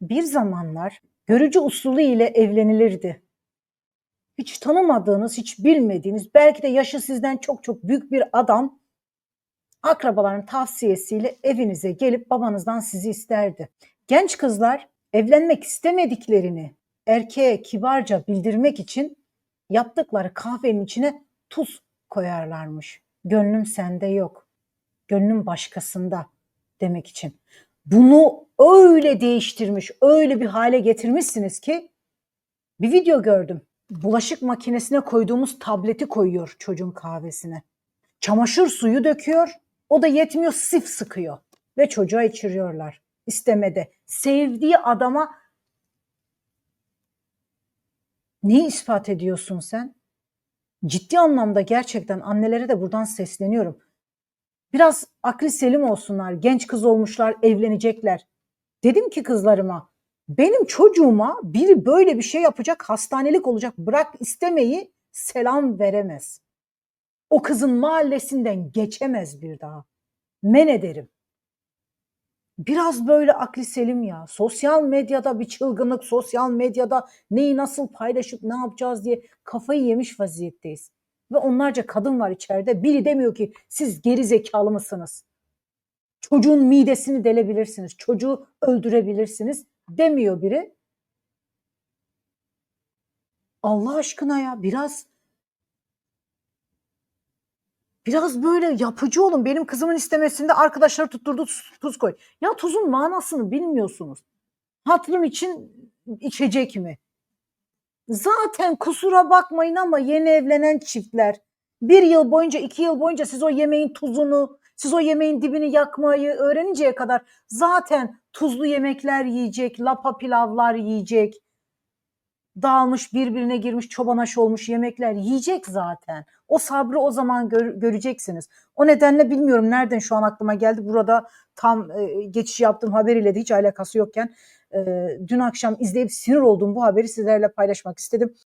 Bir zamanlar görücü usulü ile evlenilirdi. Hiç tanımadığınız, hiç bilmediğiniz, belki de yaşı sizden çok çok büyük bir adam akrabaların tavsiyesiyle evinize gelip babanızdan sizi isterdi. Genç kızlar evlenmek istemediklerini erkeğe kibarca bildirmek için yaptıkları kahvenin içine tuz koyarlarmış. Gönlüm sende yok. Gönlüm başkasında demek için. Bunu öyle değiştirmiş, öyle bir hale getirmişsiniz ki bir video gördüm. Bulaşık makinesine koyduğumuz tableti koyuyor çocuğun kahvesine. Çamaşır suyu döküyor. O da yetmiyor sif sıkıyor ve çocuğa içiriyorlar istemede. Sevdiği adama neyi ispat ediyorsun sen? Ciddi anlamda gerçekten annelere de buradan sesleniyorum. Biraz akli selim olsunlar. Genç kız olmuşlar, evlenecekler. Dedim ki kızlarıma, benim çocuğuma biri böyle bir şey yapacak, hastanelik olacak. Bırak istemeyi selam veremez. O kızın mahallesinden geçemez bir daha. Men ederim. Biraz böyle akli selim ya. Sosyal medyada bir çılgınlık, sosyal medyada neyi nasıl paylaşıp ne yapacağız diye kafayı yemiş vaziyetteyiz. Ve onlarca kadın var içeride. Biri demiyor ki siz geri zekalı mısınız? Çocuğun midesini delebilirsiniz. Çocuğu öldürebilirsiniz demiyor biri. Allah aşkına ya biraz biraz böyle yapıcı olun. Benim kızımın istemesinde arkadaşları tutturdu tuz, koy. Ya tuzun manasını bilmiyorsunuz. Hatırım için içecek mi? Zaten kusura bakmayın ama yeni evlenen çiftler bir yıl boyunca, iki yıl boyunca siz o yemeğin tuzunu, siz o yemeğin dibini yakmayı öğreninceye kadar zaten tuzlu yemekler yiyecek, lapa pilavlar yiyecek, dağılmış birbirine girmiş çoban aşı olmuş yemekler yiyecek zaten. O sabrı o zaman gör- göreceksiniz. O nedenle bilmiyorum nereden şu an aklıma geldi. Burada tam e, geçiş yaptığım haberiyle de hiç alakası yokken dün akşam izleyip sinir olduğum bu haberi sizlerle paylaşmak istedim.